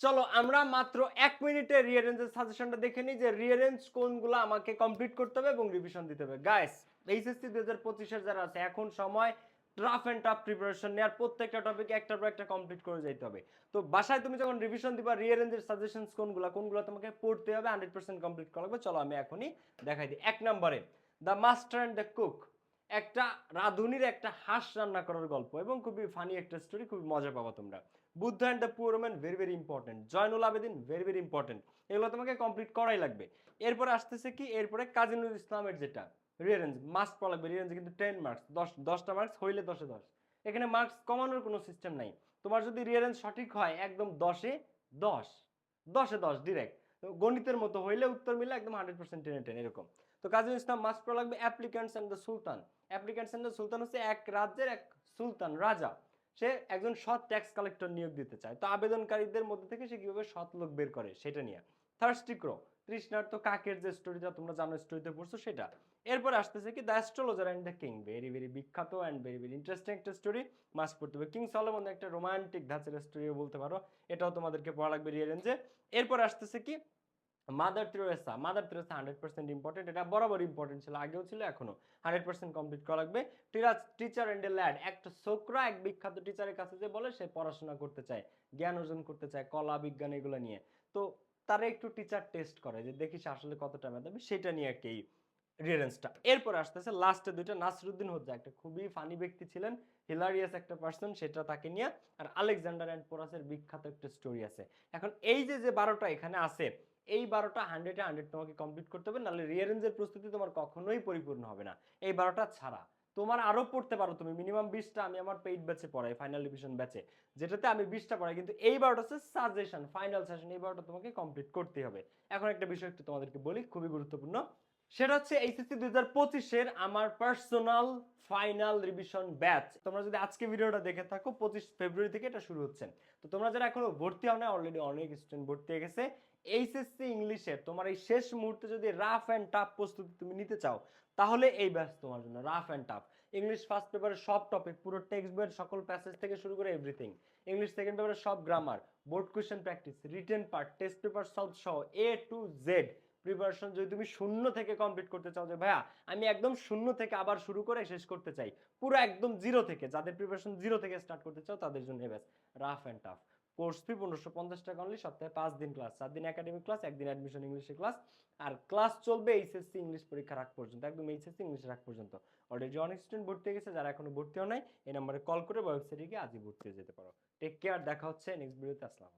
চলো আমরা মাত্র এক মিনিটে রিয়ারেঞ্জের সাজেশনটা দেখে নিই যে রিয়ারেঞ্জ কোনগুলো আমাকে কমপ্লিট করতে হবে এবং রিভিশন দিতে হবে। গাইস এইচএসসি দু হাজার পঁচিশের যারা আছে, এখন সময় টাফ অ্যান্ড টাফ প্রিপারেশন নেওয়ার প্রত্যেকটা টপিক একটার পর একটা কমপ্লিট করে যেতে হবে। তো বাসায় তুমি যখন রিভিশন দিবা রিয়ারেঞ্জের সাজেশনস কোনগুলো কোনগুলো তোমাকে পড়তে হবে হান্ড্রেড পার্সেন্ট কমপ্লিট করা লাগবে। চলো আমি এখনই দেখাই দিই। এক নম্বরে the master and the cook একটা রাঁধুনির একটা হাঁস রান্না করার গল্প এবং খুবই ফানি একটা স্টোরি খুবই মজা পাবা তোমরা। Buddha and the poor man very very important Zainul Abedin very very important এগুলো তোমাকে কমপ্লিট করাই লাগবে। এরপরে আসতেছে কি? এরপরে কাজী নজরুল ইসলামের যেটা রিয়ারেঞ্জ মাস্ট পড়া লাগবে রিয়ারেঞ্জ কিন্তু টেন মার্কস দশ, দশটা মার্কস হইলে দশে দশ। এখানে মার্কস কমানোর কোনো সিস্টেম নাই। তোমার যদি রিয়ারেঞ্জ সঠিক হয়, একদম দশে দশ। দশে দশ ডিরেক্ট গণিতের মতো হইলে উত্তর মিলে একদম হান্ড্রেড পার্সেন্ট টেনে টেন, এরকম। তো কাজী ইসলাম মাস্ট পড়া লাগবে applicants and the sultan applicants and the sultan হচ্ছে এক রাজ্যের এক সুলতান রাজা। সে একজন সৎ ট্যাক্স কালেক্টর নিয়োগ দিতে চায়। তো আবেদনকারীদের মধ্যে থেকে সে কীভাবে সৎ লোক বের করে সেটা নিয়ে। থার্স্টি ক্রো তৃষ্ণার্ত কাকের যে স্টোরিটা তোমরা জানো স্টোরিতে পড়ছো সেটা। এরপর আসতেছে কি the astrologer and the king very very বিখ্যাত অ্যান্ড ভেরি ভেরি ইন্টারেস্টিং একটা স্টোরি মাস্ট পড়তে হবে। কিং সলোমন একটা রোমান্টিক ধাঁচের স্টোরিও বলতে পারো। এটাও তোমাদেরকে পড়া লাগবে রিয়ারেঞ্জে এরপর আসতেছে কি mother Teresa mother Teresa hundred percent important এটা বরাবর ইম্পর্টেন্ট ছিল, আগেও ছিল, এখনও হান্ড্রেড পার্সেন্ট কমপ্লিট করা লাগবে। টিচার অ্যান্ড এ ল্যাড একটা ছোকরা, এক বিখ্যাত টিচারের কাছে যে বলে, সে পড়াশোনা করতে চায়, জ্ঞান অর্জন করতে চায়, কলা, বিজ্ঞান এগুলো নিয়ে। তো তারা একটু টিচার টেস্ট করে যে, দেখি সে আসলে কতটা মেধাবী, সেটা নিয়ে একটা এই রিয়ারেন্সটা এরপর আসতেছে লাস্টে দুইটা নাসরুদ্দিন হজ্জা, একটা খুবই ফানি ব্যক্তি ছিলেন হিলারিয়াস একটা পার্সন সেটা তাকে নিয়ে, আর আলেকজান্ডার অ্যান্ড পোরাসের বিখ্যাত একটা স্টোরি আছে। এখন এই যে যে বারোটা এখানে আছে এই বারোটা হান্ড্রেডে হান্ড্রেড তোমাকে কমপ্লিট করতে হবে, নাহলে রিয়ারেঞ্জের প্রস্তুতি তোমার কখনোই পরিপূর্ণ হবে না। এই বারোটা ছাড়া তোমার আরও পড়তে পারো তুমি মিনিমাম বিশটা আমি আমার পেইড ব্যাচে পড়াই ফাইনাল ডিভিশন ব্যাচে যেটাতে আমি বিশটা পড়াই, কিন্তু এই বারোটা হচ্ছে সাজেশন ফাইনাল সেশন এই বারোটা তোমাকে কমপ্লিট করতে হবে। এখন একটা বিষয় একটু তোমাদেরকে বলি, খুবই গুরুত্বপূর্ণ। সেটা হচ্ছে এইচএসসি দুই হাজার পঁচিশের আমার পার্সোনাল ফাইনাল রিভিশন ব্যাচ তোমরা যদি আজকে ভিডিওটা দেখে থাকো, পঁচিশ ফেব্রুয়ারি থেকে এটা শুরু হচ্ছে। তো তোমরা যারা এখনও ভর্তি হও না অলরেডি অনেক স্টুডেন্ট ভর্তি হয়ে গেছে। এইচএসসি ইংলিশে তোমার এই শেষ মুহূর্তে যদি রাফ অ্যান্ড টাফ প্রস্তুতি তুমি নিতে চাও, তাহলে এই ব্যাচ তোমার জন্য rough and tough English first পেপারের সব টপিক পুরো টেক্সট বইয়ের সকল প্যাসেজ থেকে শুরু করে এভরিথিং ইংলিশ সেকেন্ড পেপারের সব grammar board question practice written part test paper solve সহ এ টু জেড প্রিপারেশন যদি তুমি শূন্য থেকে কমপ্লিট করতে চাও যে, ভাইয়া, আমি একদম শূন্য থেকে আবার শুরু করে শেষ করতে চাই। পুরো একদম জিরো থেকে, যাদের প্রিপারেশন জিরো থেকে স্টার্ট করতে চাও, তাদের জন্য batch rough and tough course fee পনেরোশো পঞ্চাশ টাকা অনলি সপ্তাহে পাঁচ দিন ক্লাস সাত দিন একাডেমিক ক্লাস একদিন অ্যাডমিশন ইংলিশে ক্লাস আর ক্লাস চলবে এইচএসসি ইংলিশ পরীক্ষা রাখ পর্যন্ত, একদম এইচএসসি ইংলিশ রাখ পর্যন্ত। অলরেডি অনেক স্টুডেন্ট ভর্তি হয়ে গেছে, যারা এখনও ভর্তি হয় নাই, এই নম্বরে কল করে ওয়েবসাইটে গিয়ে আজই ভর্তি হয়ে যেতে পারো। টেক কেয়ার দেখা হচ্ছে নেক্সট ভিডিওতে আসসালাম